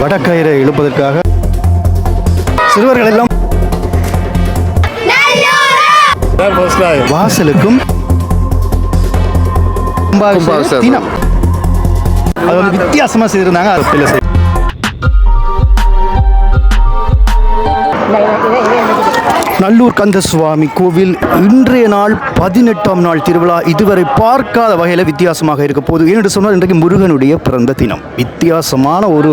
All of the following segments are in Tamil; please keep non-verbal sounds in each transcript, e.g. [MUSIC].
வடக்கயிறை இழுப்பதற்காக சிறுவர்கள் எல்லாம் வாசலுக்கும் அது வித்தியாசமாக செய்திருந்தாங்க. நல்லூர் கந்தசுவாமி கோவில் இன்றைய நாள் பதினெட்டாம் நாள் திருவிழா. இதுவரை பார்க்காத வகையில் வித்தியாசமாக இருக்க போது ஏனென்று சொன்னால் இன்றைக்கு முருகனுடைய பிறந்த தினம். வித்தியாசமான ஒரு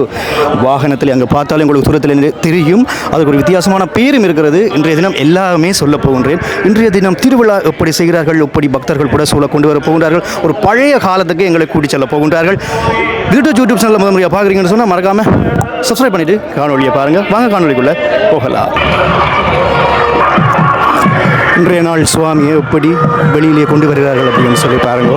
வாகனத்தில் அங்கே பார்த்தாலும் உங்களுக்கு தூரத்தில் நின்று தெரியும். அதுக்கு ஒரு வித்தியாசமான பேரும் இருக்கிறது. இன்றைய தினம் எல்லாமே சொல்ல போகின்றேன். இன்றைய தினம் திருவிழா எப்படி செய்கிறார்கள் எப்படி பக்தர்கள் கூட சூழ கொண்டு வர போகின்றார்கள் ஒரு பழைய காலத்துக்கு எங்களை கூட்டி செல்ல போகின்றார்கள். வீட்டு யூடியூப் சேனல் முதல் முறையாக பார்க்குறீங்கன்னு சொன்னால் மறக்காமல் சப்ஸ்கிரைப் பண்ணிவிட்டு காணொலியை பாருங்கள் வாங்க காணொலிக்குள்ளே போகலாம். இன்றைய நாள் சுவாமியை எப்படி வெளியிலே கொண்டு வருகிறார்கள் அப்படின்னு சொல்லி பாருங்க.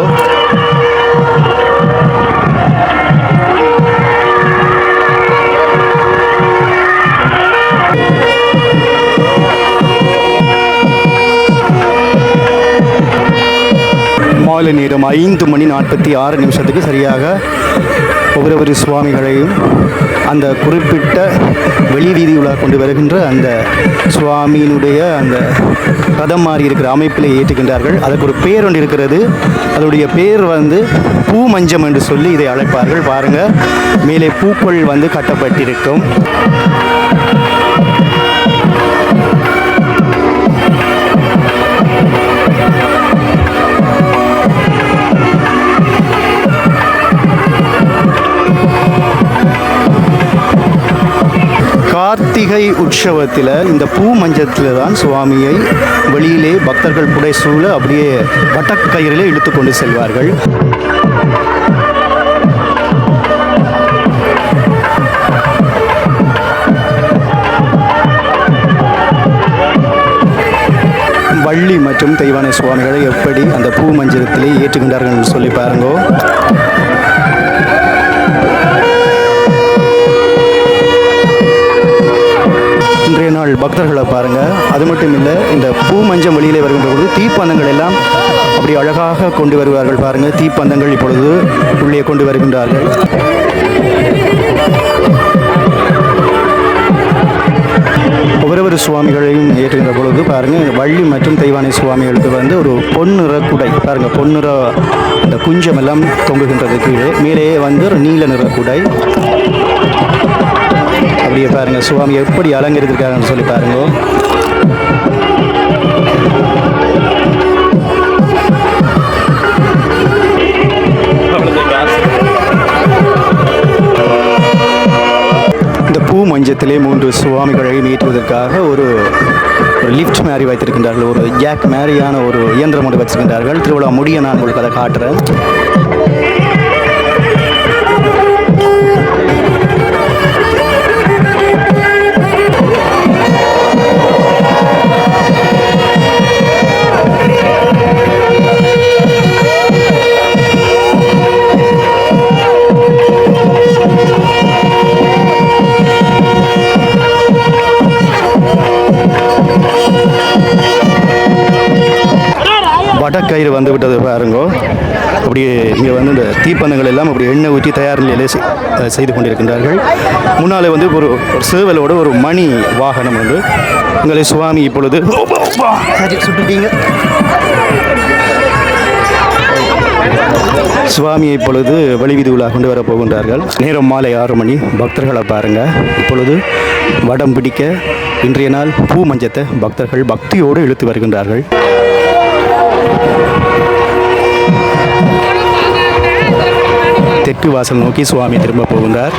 மாலை நேரம் ஐந்து மணி நாற்பத்தி ஆறு நிமிஷத்துக்கு சரியாக ஒவ்வொரு சுவாமிகளையும் அந்த குறிப்பிட்ட வெளி வீதியுலா கொண்டு வருகின்ற அந்த சுவாமியினுடைய அந்த ரதம் மாறி இருக்கிற அமைப்பில் ஏற்றுகின்றார்கள். அதற்கு ஒரு பேர் ஒன்று இருக்கிறது. அதனுடைய பேர் வந்து பூ மஞ்சம் என்று சொல்லி இதை அழைப்பார்கள். பாருங்கள் மேலே பூக்கள் வந்து கட்டப்பட்டிருக்கும். கார்த்திகை உற்சவத்தில் இந்த பூ மஞ்சத்தில் தான் சுவாமியை வெளியிலே பக்தர்கள் புடைசூழ அப்படியே வட்டக்கயிறிலே இழுத்து கொண்டு செல்வார்கள். வள்ளி மற்றும் தெய்வான சுவாமிகளை எப்படி அந்த பூ மஞ்சளத்திலே ஏற்றுகின்றார்கள் என்று சொல்லி பாருங்கோ. பக்தர்களை பாருங்க. அது மட்டும் இல்லை இந்த பூ மஞ்சம் வெளியிலே வருகின்ற பொழுது தீப்பந்தங்கள் எல்லாம் அப்படி அழகாக கொண்டு வருவார்கள் பாருங்க. தீப்பந்தங்கள் இப்பொழுது உள்ளே கொண்டு வருகின்றார்கள். ஒவ்வொரு சுவாமிகளையும் ஏற்றுகின்ற பொழுது பாருங்க வள்ளி மற்றும் தெய்வானை சுவாமிகளுக்கு வந்து ஒரு பொன்னிற குடை பாருங்க பொன்னிற அந்த குஞ்சம் எல்லாம் தொங்குகின்றது கீழே. மேலே வந்து ஒரு நீல நிற குடை. அப்படியே பாருங்க. சுவாமி எப்படி அலங்கரித்திருக்காங்கன்னு சொல்லி பாருங்க. இந்த பூ மஞ்சத்திலே மூன்று சுவாமிகளை மீட்டுவதற்காக ஒரு ஒரு லிஃப்ட் மாதிரி வைத்திருக்கின்றார்கள். ஒரு ஜாக் மாதிரியான ஒரு இயந்திரம் ஒன்று வச்சிருக்கின்றார்கள். திருவிழா முடிய நான் உங்களுக்கு அதை காட்டுறேன். செய்து கொண்டிருக்கின்றார்கள். முன்னாலே வந்து ஒரு ஒரு சேவலோட ஒரு மணி வாகனம் வந்து உங்களை சுவாமி இப்பொழுது சுட்டுட்டீங்க. சுவாமியை இப்பொழுது வெளிவீதி கொண்டு வர போகின்றார்கள். நேரம் மாலை ஆறு மணி. பக்தர்களை பாருங்க. இப்பொழுது வடம் பிடிக்க இன்றைய நாள் பூ மஞ்சத்தை பக்தர்கள் பக்தியோடு இழுத்து வருகின்றார்கள். தெற்கு வாசல் நோக்கி சுவாமி திரும்ப போகின்றார்.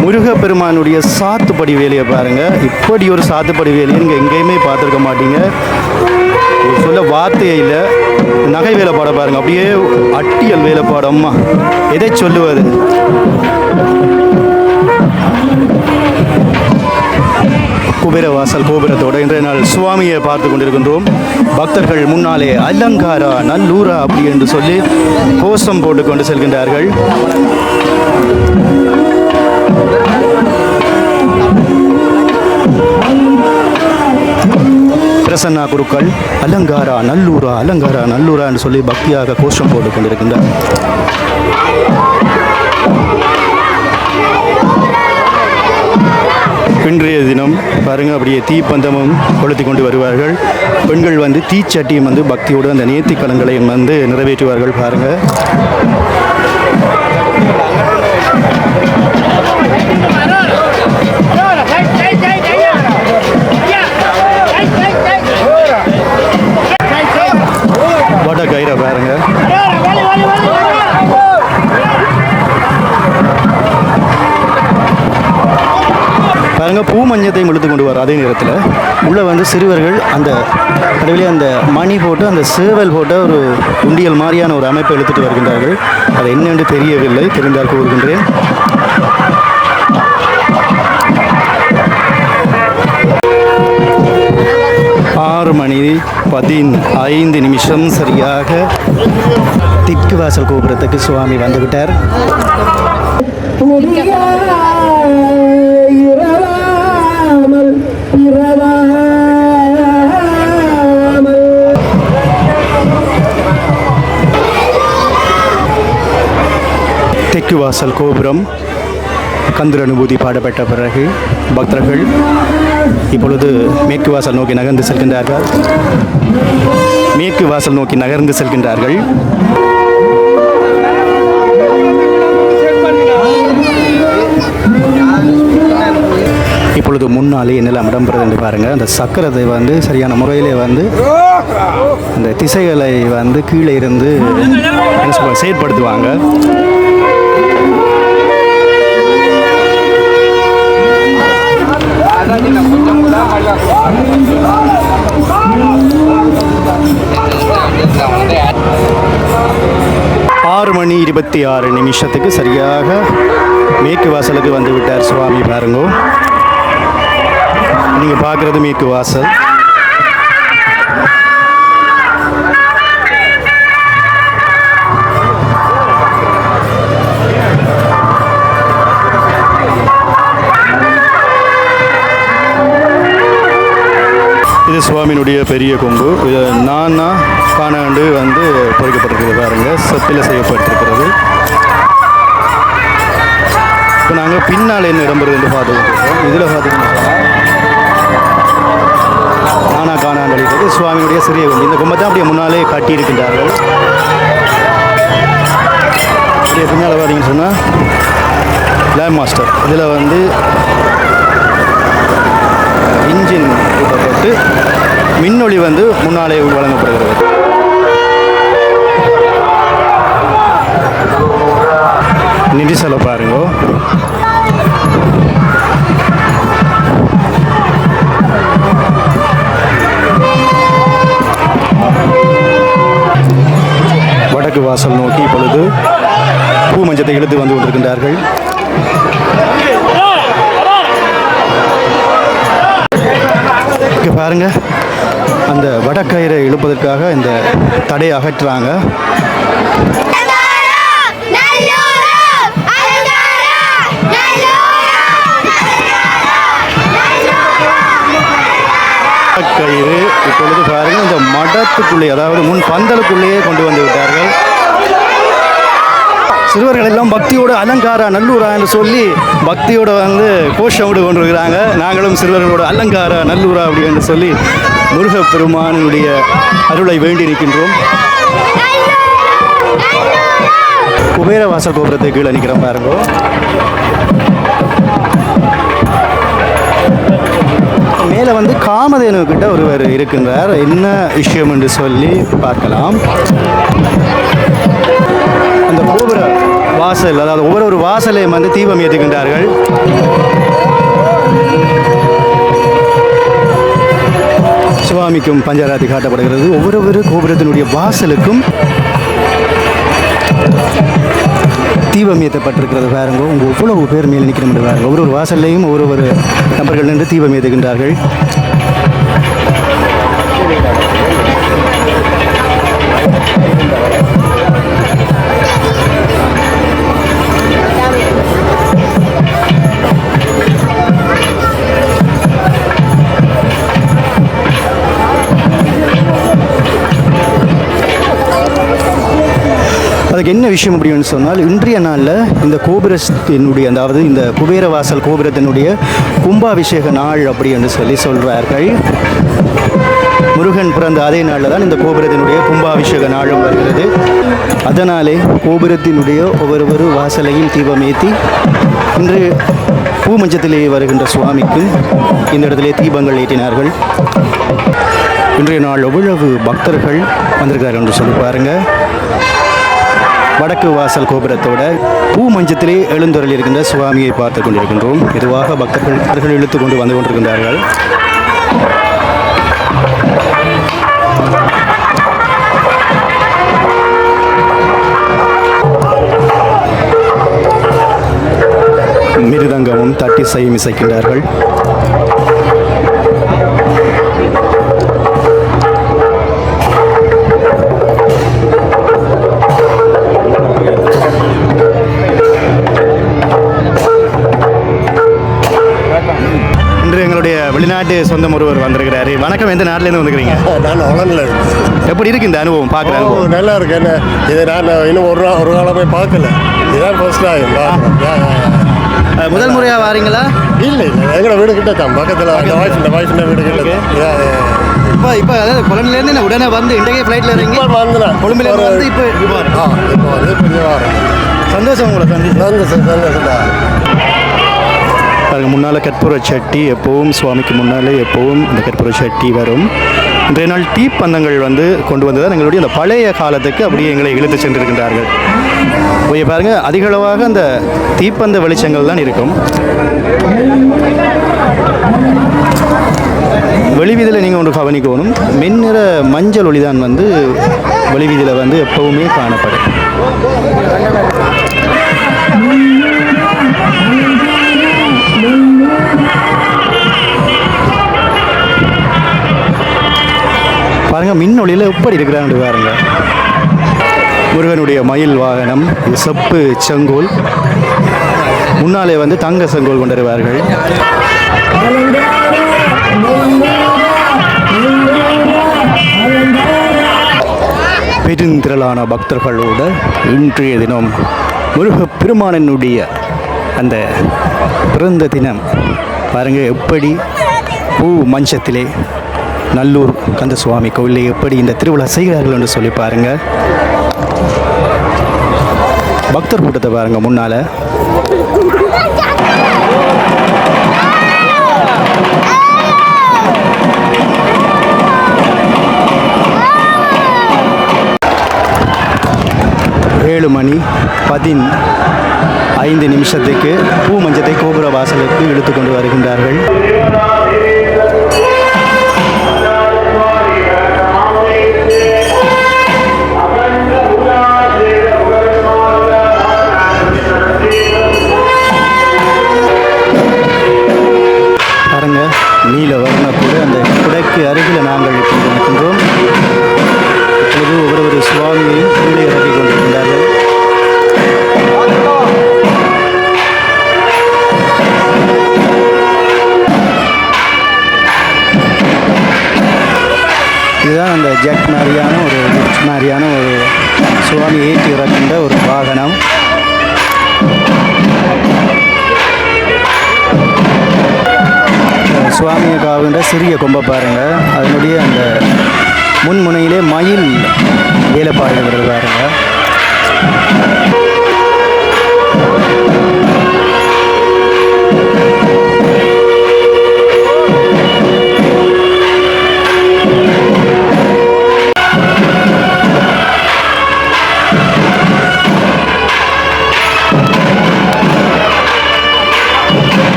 முருகப்பெருமானுடைய சாத்துப்படி வேலையை பாருங்க. இப்படி ஒரு சாத்துப்படி வேலையை நீங்கள் எங்கேயுமே பார்த்துருக்க மாட்டீங்க. சொல்ல வார்த்தையே இல்லை. நகை வேலைப்பாடை பாருங்கள் அப்படியே அட்டியல் வேலைப்பாடம்மா எதை சொல்லுவது? கோபுர வாசல் கோபுரத்தோட இன்றைய நாள் சுவாமியை பார்த்து கொண்டிருக்கின்றோம். பக்தர்கள் முன்னாலே அலங்காரா நல்லூரா அப்படி என்று சொல்லி கோஷம் போட்டு கொண்டு செல்கின்றார்கள். பிரசன்னா குருக்கள் அலங்காரா நல்லூரா அலங்காரா நல்லூரா என்று சொல்லி பக்தியாக கோஷம் போட்டு கொண்டிருக்கின்றார். இன்றைய தினம் பாருங்க அப்படியே தீப்பந்தமும் கொளுத்தி கொண்டு வருவார்கள். பெண்கள் வந்து தீச்சட்டியும் வந்து பக்தியோடு அந்த நேர்த்தி கலங்களை வந்து நிறைவேற்றுவார்கள் பாருங்க. பூ மஞ்சத்தையும் இழுத்து கொண்டு வர அதே நேரத்தில். உள்ளே வந்து சிறுவர்கள் அந்த கடவுளே அந்த மணி போட்டு அந்த சேவல் போட்ட ஒரு உண்டியல் மாதிரியான ஒரு அமைப்பை இழுத்துட்டு வருகின்றார்கள். அது என்னென்று தெரியவில்லை தெரிந்தால் கூறுகின்றேன். ஆறு மணி பதின் ஐந்து நிமிஷம் சரியாக திக்கு வாசல் கோபுரத்துக்கு சுவாமி வந்துவிட்டார். தெற்கு வாசல் கோபுரம். கந்தர் அனுபூதி பாடப்பட்ட பிறகு பக்தர்கள் இப்பொழுது மேற்கு வாசல் நோக்கி நகர்ந்து செல்கின்றார்கள். மேற்கு வாசல் நோக்கி நகர்ந்து செல்கின்றார்கள். இப்பொழுது முன்னாலே என்னெல்லாம் இடம்பெறுது என்று பாருங்கள் அந்த சக்கரத்தை வந்து சரியான முறையிலே வந்து அந்த திசைகளை வந்து கீழே இருந்து என்ன செயற்படுத்துவாங்க. ஆறு மணி இருபத்தி ஆறு நிமிஷத்துக்கு சரியாக மேற்கு வாசலுக்கு வந்துவிட்டார் சுவாமி பாருங்க. நீங்கள் பார்க்குறது மேற்கு வாசல். இது சுவாமியினுடைய பெரிய கொம்பு. இது நானா காணாண்டு வந்து பொறிக்கப்பட்டிருக்கிறது பாருங்க. செப்பில் செய்யப்பட்டிருக்கிறது. இப்போ நாங்கள் பின்னால் என்ன இடம்பெறுது என்று பார்த்துக்கிட்டு இதில் பார்த்தீங்கன்னா நானா காணாண்டு அளிக்கிறது சுவாமியுடைய சிறிய கொம்பு. இந்த கொம்பை தான் அப்படியே முன்னாலே கட்டியிருக்கின்றார்கள். அப்படியே பின்னால் பார்த்தீங்கன்னு சொன்னால் லேம் மாஸ்டர் இதில் வந்து இன்ஜின் ஊட்டப்பட்டு மின்னொளி வந்து முன்னாலே வழங்கப்படுகிறது. நெரிசலை பாருங்க. வடக்கு வாசல் நோக்கி இப்பொழுது பூ மஞ்சத்தை இழுத்து வந்து கொண்டிருக்கின்றார்கள். இங்கே அந்த வடக்கயிறை இழுப்பதற்காக இந்த தடையை அகற்றுறாங்க. கயிறு இப்பொழுது பாருங்க இந்த மடத்துக்குள்ளே அதாவது முன் பந்தலுக்குள்ளேயே கொண்டு வந்து விட்டார்கள். சிறுவர்கள் எல்லாம் பக்தியோட அலங்காரா நல்லூரா என்று சொல்லி பக்தியோட வந்து கோஷமிட்டு கொண்டிருக்கிறாங்க. நாங்களும் சிறுவர்களோட அலங்காரா நல்லூரா அப்படி என்று சொல்லி முருகப்பெருமானுடைய அருளை வேண்டி இருக்கின்றோம் குபேர கோபுரத்தை கீழே நிற்கிற பாருங்க. மேலே வந்து காமதேனு கிட்ட ஒருவர் இருக்கின்றார். என்ன விஷயம் என்று சொல்லி பார்க்கலாம். அந்த கோபுரம் வாசல் அதாவது ஒவ்வொரு ஒரு வாசலையும் வந்து தீபம் ஏற்றுகின்றார்கள். சுவாமிக்கும் பஞ்சராத்தி காட்டப்படுகிறது. ஒவ்வொரு கோபுரத்தினுடைய வாசலுக்கும் தீபம் ஏற்றப்பட்டிருக்கிறது பாருங்க. உங்கள் எவ்வளவு பேர் மேல் நிற்கிறோம் பாருங்க. ஒவ்வொரு ஒரு வாசல்லையும் ஒவ்வொரு ஒரு நபர்கள் நின்று தீபம் ஏற்றுகின்றார்கள். அதுக்கு என்ன விஷயம் அப்படின்னு சொன்னால் இன்றைய நாளில் இந்த கோபுரத்தினுடைய அதாவது இந்த குபேரவாசல் கோபுரத்தினுடைய கும்பாபிஷேக நாள் அப்படி என்று சொல்லி சொல்கிறார்கள் முருகன் பிறந்த அதே நாளில் தான் இந்த கோபுரத்தினுடைய கும்பாபிஷேக நாளும் வருகிறது. அதனாலே கோபுரத்தினுடைய ஒவ்வொரு வாசலையும் தீபம் ஏற்றி இன்று பூமஞ்சத்திலே வருகின்ற சுவாமிக்கு இந்த இடத்திலே தீபங்கள் ஏற்றினார்கள். இன்றைய நாள் எவ்வளவு பக்தர்கள் வந்திருக்கார் என்று சொல்லி பாருங்கள் வடக்கு வாசல் கோபுரத்தோட பூ மஞ்சத்திலே எழுந்தொருள் இருக்கின்ற சுவாமியை பார்த்து கொண்டிருக்கின்றோம். இதுவாக பக்தர்கள் அவர்கள் இழுத்து கொண்டு வந்து கொண்டிருக்கின்றார்கள். மிருதங்கமும் தட்டிசையும் இசைக்கின்றார்கள். வெளிநாட்டு சொந்தம் ஒருவர் வந்திருக்கிறாரு. வணக்கம் எந்த நாட்டிலேருந்து வந்துக்கிறீங்க நான் ஹாலண்டில் எப்படி இருக்கு இந்த அனுபவம்? பார்க்குற அனுபவம். நல்லா இருக்கு. என்ன இது நான் இன்னும் ஒரு ஒரு காலமே பார்க்கல. இதுதான் ஃபர்ஸ்ட் அஹ், முதல் முறையாக வாரீங்களா? இல்லை இல்லை எங்களோட வீடு கிட்ட தான். பக்கத்தில் அந்த வாய்ஃப் இந்த வாய்ஃப் வீடு கிட்ட இப்போ இப்போ அதாவது கொலம்பிலேருந்து நான் உடனே வந்து இன்றைக்கே ஃப்ளைட்டில் இறங்கி இப்போ வந்தேன்? கொழும்புலேருந்து வந்து இப்போ இப்போ வந்து சந்தோஷம் உங்களை சந்திச்சு. வந்து சந்தோஷம்டா. அதனால் கற்பூர சட்டி எப்போவும் சுவாமிக்கு முன்னாலே எப்போவும் இந்த கற்பூர சட்டி வரும். இன்றைய நாள் தீப்பந்தங்கள் வந்து கொண்டு வந்ததால் எங்களுடைய அந்த பழைய காலத்துக்கு அப்படியே எங்களை இழுத்து சென்றிருக்கின்றார்கள். போய் பாருங்கள் அதிகளவாக அந்த தீப்பந்த வெளிச்சங்கள் தான் இருக்கும். வெளிவீதியில் நீங்கள் ஒன்று கவனிக்கணும். மின்னிற மஞ்சள் ஒளி தான் வந்து வெளிவீதியில் வந்து எப்போவுமே காணப்படும். பாருங்க மின் ஒளியில் எப்படி இருக்கிறான்னு பாருங்க. முருகனுடைய மயில் வாகனம் செப்பு செங்கோல். முன்னாலே வந்து தங்க செங்கோல் கொண்டிருவார்கள். பெருந்திரளான பக்தர்களோட இன்றைய தினம் முருக பெருமானனுடைய அந்த பிறந்த தினம். பாருங்கள் எப்படி பூ மஞ்சத்திலே நல்லூர் கந்தசுவாமி கோவிலில் எப்படி இந்த திருவிழா செய்கிறார்கள் என்று சொல்லி பாருங்கள் பக்தர் கூட்டத்தை பாருங்கள் முன்னால். ஏழு மணி பதின் ஐந்து நிமிஷத்துக்கு பூ மஞ்சத்தை கோபுர வாசலுக்கு இழுத்து கொண்டு வருகின்றார்கள்.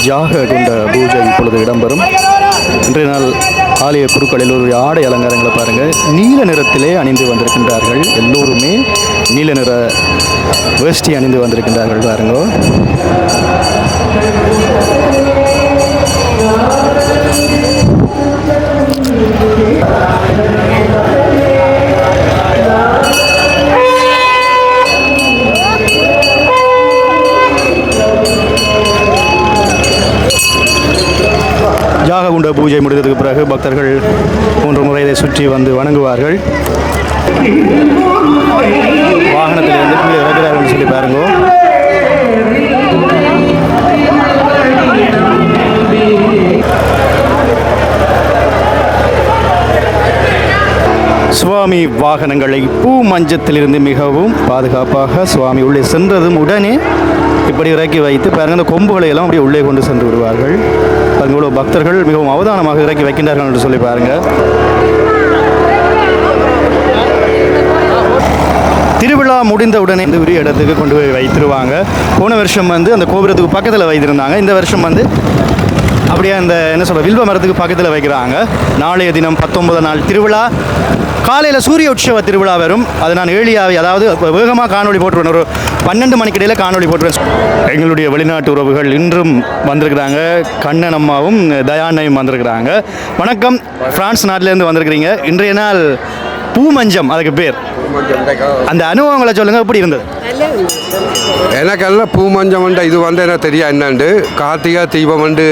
இன்றைய ஜாக கொண்ட பூஜை இப்பொழுது இடம்பெறும். இன்றைய நாள் ஆலய குருக்களில் ஒரு ஆடை அலங்காரங்களை பாருங்கள் நீல நிறத்திலே அணிந்து வந்திருக்கின்றார்கள் எல்லோருமே. நீல நிற வேஷ்டி அணிந்து வந்திருக்கின்றார்கள் பாருங்கோ. Thank you. பூஜை முடிந்ததுக்கு பிறகு பக்தர்கள் மூன்று முறை இதை சுற்றி வந்து வணங்குவார்கள். வாகனத்தில் இருந்து கீழே இறக்கிறார்கள் சொல்லி பாருங்க. சுவாமி வாகனங்களை பூ மஞ்சத்திலிருந்து மிகவும் பாதுகாப்பாக சுவாமி உள்ளே சென்றதும் உடனே இப்படி இறக்கி வைத்து பாருங்கள் அந்த கொம்புகளை எல்லாம் அப்படியே உள்ளே கொண்டு சென்று விடுவார்கள். பாருங்க இவ்வளோ பக்தர்கள் மிகவும் அவதானமாக இறக்கி வைக்கின்றார்கள் என்று சொல்லி பாருங்க. திருவிழா முடிந்த உடனே இந்த உரிய இடத்துக்கு கொண்டு போய் வைத்திருவாங்க. போன வருஷம் வந்து அந்த கோபுரத்துக்கு பக்கத்தில் வைத்திருந்தாங்க. இந்த வருஷம் வந்து அப்படியே அந்த என்ன சொல்ற வில்வ மரத்துக்கு பக்கத்தில் வைக்கிறாங்க. நாளைய தினம் பத்தொன்பது நாள் திருவிழா. காலையில் சூரிய உற்சவ திருவிழா வரும். அதை நான் ஏழியாவை அதாவது வேகமாக காணொளி போட்டுருவேன். ஒரு பன்னெண்டு மணிக்கு இடையில காணொளி போட்டுருவேன். எங்களுடைய வெளிநாட்டு உறவுகள் இன்றும் வந்திருக்கிறாங்க. கண்ணன் அம்மாவும் தயானையும் வந்திருக்கிறாங்க. வணக்கம். பிரான்ஸ் நாட்டிலேருந்து வந்திருக்கிறீங்க. இன்றைய நாள் பூமஞ்சம் அதுக்கு பேர். அந்த அனுபவங்களை சொல்லுங்க எப்படி இருந்தது? எனக்கெல்லாம் பூமஞ்சமண்ட இது வந்து எனக்கு தெரியா என்னண்டு? கார்த்திகா தீபம் வந்து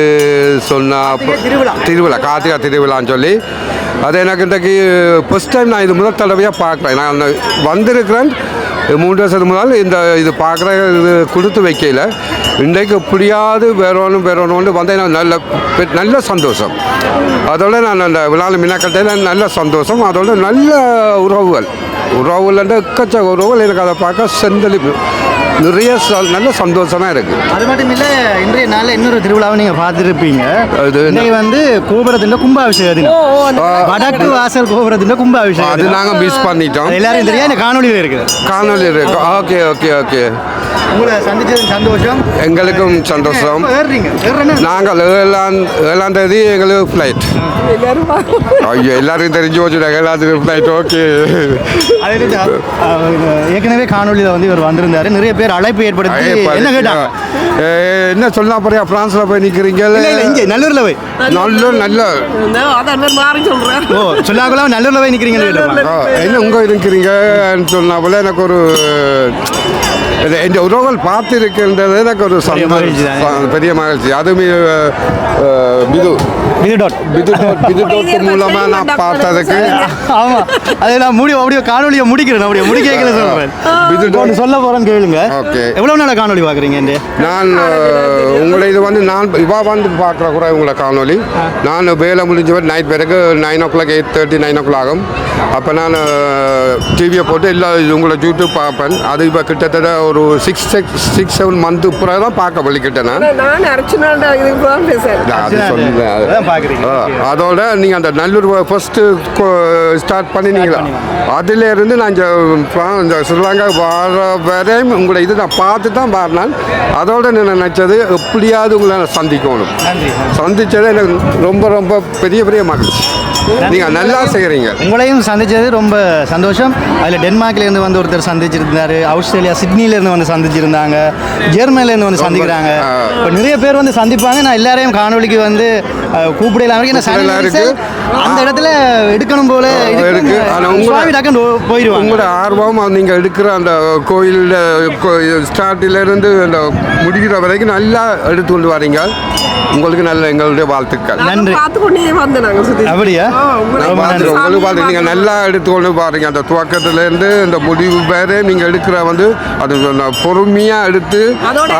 சொன்னா திருவிழா. திருவிழா கார்த்திகா திருவிழான்னு சொல்லி. அது எனக்கு இன்றைக்கு ஃபஸ்ட் டைம் நான் இது முதல் தடவையாக பார்க்குறேன். நான் வந்திருக்கிறேன். மூன்று வருஷத்துக்கு முதல் இந்த இது பார்க்குற இது கொடுத்து வைக்கல இன்றைக்கு எப்படியாவது வேற ஒன்று வேற ஒன்று எனக்கு நல்ல நல்ல சந்தோஷம். அதோட நான் அந்த விழாவில் மின்னக்கட்டையில் நல்ல சந்தோஷம். அதோட நல்ல உறவுகள். உறவுகள் எக்கச்ச உறவுகள் எனக்கு அதை பார்க்க செந்தளிப்பு நிறைய நல்ல சந்தோஷமாக இருக்குது அது மட்டும் இல்ல இன்றைய நாள்ல இன்னொரு திருவிழாவை நீங்க பார்த்துருப்பீங்க. அது? இன்னைக்கு வந்து கோபுரத்தின் கும்பாபிஷேக தினம். வடக்கு வாசல் கோபுரத்தின் கும்பாபிஷேகம் அது. நாங்கள் மிஸ் பண்ணிட்டோம். எல்லாரும் தெரியும் இந்த காணொலியில் இருக்குது காணொலி இருக்கு. Okay okay okay. உங்களை சந்திச்சது சந்தோஷம். எங்களுக்கும் சந்தோஷம். நாங்கள் ஏழாம் ஏழாம் தேதி எங்களுக்கு ஃப்ளைட் ஐயோ எல்லாருக்கும் தெரிஞ்சு வச்சுட்டாங்க எல்லாத்துக்கும் ஃப்ளைட் ஓகே. ஏற்கனவே காணொலியில் வந்து இவர் வந்திருந்தாரு. நிறைய பேர் அழைப்பு ஏற்படுத்தி என்ன கேட்டாங்க என்ன சொல்லலாம் போறியா பிரான்ஸில் போய் இல்ல இங்கே நல்லூர்ல போய். நல்ல. நல்ல அதான் மாறி சொல்றேன் ஓ சொல்லாக்கலாம் நல்லூர்ல போய் ஆ, என்ன உங்க இருக்கிறீங்கன்னு சொன்னா போல எனக்கு ஒரு இது- இந்த உறவுகள் பார்த்துருக்கின்றது எனக்கு ஒரு பெரிய சந்தோஷம். பெரிய மகிழ்ச்சி. அதுவும் அஹ், பிது. இது டாட் பிது dot- பிது டாட் மூலமாக நான் பார்த்ததுக்கு. ஆமா. அது நான் முடி அப்படியே காணொலியை முடிக்கிறேன். அப்படியே முடிக்க இது இப்போ ஒன்று சொல்ல போறேன்னு கேளுங்க. ஓகே. எவ்வளவு நாளா காணொலி பாக்குறீங்க இந்த நான் உங்களை இது வந்து நான் இவா வந்து பார்க்குற கூட உங்களை காணொலி நான் வேலை முடிஞ்சவர் நைட் பிறகு nine o'clock eight thirty nine o'clock ஆகும். அப்போ நான் டிவியை போட்டு எல்லா உங்களை யூடியூப் பார்ப்பேன். அது இப்போ கிட்டத்தட்ட ஒரு six six six seven month பிறகு தான் பார்க்க வலிக்கிட்டேன் நான் அது சொல்லுங்க அதான். பார்க்குறீங்க. ஆ, அதோட நீங்கள் அந்த நல்லூர் ஃபஸ்ட்டு ஸ்டார்ட் பண்ணினீங்களா? அதுல இருந்து நான் இந்த ஸ்ரீலங்கா வர வரையும் உங்களை இது நான் பார்த்து தான் பாடினேன் அதோட நான் நினச்சது எப்படியாவது உங்களை நான் சந்திக்கணும். சந்திச்சது எனக்கு ரொம்ப ரொம்ப பெரிய பெரிய மகிழ்ச்சி. நீங்கள் நல்லா செய்கிறீங்க உங்களையும் சந்திச்சது ரொம்ப சந்தோஷம். அதில் டென்மார்க்லேருந்து வந்து ஒருத்தர் சந்திச்சிருந்தாரு ஆஸ்திரேலியா சிட்னிலேருந்து வந்து சந்திச்சிருந்தாங்க ஜெர்மனிலேருந்து வந்து சந்திக்கிறாங்க. இப்போ நிறைய பேர் வந்து சந்திப்பாங்க. நான் எல்லாரையும் காணொலிக்கு வந்து கூப்பிடலாம் வரைக்கும் இருக்கு. அந்த இடத்துல எடுக்கணும் போல இருக்கு. ஆனா உங்களோட- சுவாமி டக்குன்னு போயிடுவாங்க உங்களோட ஆர்வம் நீங்கள் எடுக்கிற அந்த கோயில் ஸ்டார்டிலிருந்து அந்த முடிகிற வரைக்கும் நல்லா எடுத்து கொண்டு வரீங்க உங்களுக்கு நல்ல எங்களுடைய வாழ்த்துக்கள் நன்றி. அப்படியா. உங்களுக்கு பார்த்து நீங்கள் நல்லா எடுத்துக்கொண்டு பாருங்க அந்த துவக்கத்துலேருந்து இந்த முடிவு பேர் நீங்கள் எடுக்கிற வந்து அது பொறுமையாக எடுத்து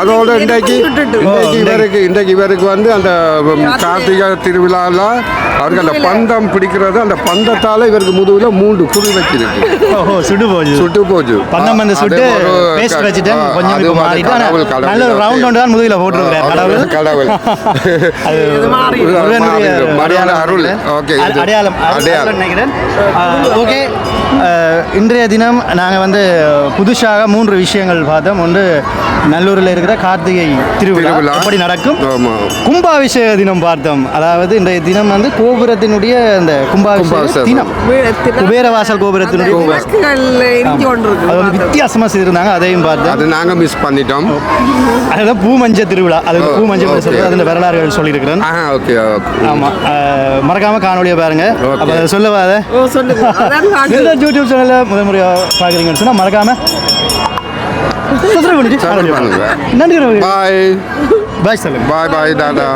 அதோட இன்றைக்கு. இன்றைக்கு இவருக்கு இன்றைக்கு இவருக்கு வந்து அந்த கார்த்திகை திருவிழாவில் அவருக்கு அந்த பந்தம் பிடிக்கிறது அந்த பந்தத்தால் இவருக்கு முதுகில் மூன்று குறி வச்சிருக்கு ஓஹோ சுடு போச்சு சுட்டு போச்சு பந்தம் வந்து சுட்டு பேஸ்ட் க- வச்சுட்டு ஆ, கொஞ்சம் இப்போ மாறிட்டு ஆனா கடவுள், கடவுள். நல்ல ஒரு ரவுண்ட் ஒன்று தான் முதுகில் போட்டுருக்கிறார் கடவுள். கடவுள். [LAUGHS] மரியாதை அடையாளம் அருள். ஓகே, அடையாளம். அடையாளம். நினைக்கிறேன். ஓகே. இன்றைய தினம் நாங்கள் வந்து புதுசாக மூன்று விஷயங்கள் பார்த்தோம். ஒன்று நல்லூரில் இருக்கிற கார்த்திகை திருவிழா. எப்படி நடக்கும்? கும்பாபிஷேக தினம் பார்த்தோம். அதாவது இன்றைய தினம் வந்து கோபுரத்தினுடைய அந்த கும்பாபிஷேக கும்பாபிஷேகம். தினம். குபேரவாசல் கோபுரத்தினுடைய அது வந்து வித்தியாசமாக செய்திருந்தாங்க அதையும் பார்த்தோம். அது நாங்கள் மிஸ் பண்ணிட்டோம். அதுதான் பூமஞ்ச திருவிழா. அது பூமஞ்ச. சொல்றது அதில் வரலாறுகள் சொல்லியிருக்கிறேன். ஆ ஓகே ஓகே. ஆமாம் மறக்காம காணொலியை பாருங்க. அப்போ அதை சொல்லவாத [LAUGHS] யூடியூப் சேனலில் முதல் முறையாக பார்க்குறீங்கன்னு சொன்னால் மறக்காம subscribe பண்ணிட்டு. நன்றி பாய் பாய் சொல்லுங்க பாய் பாய் டாடா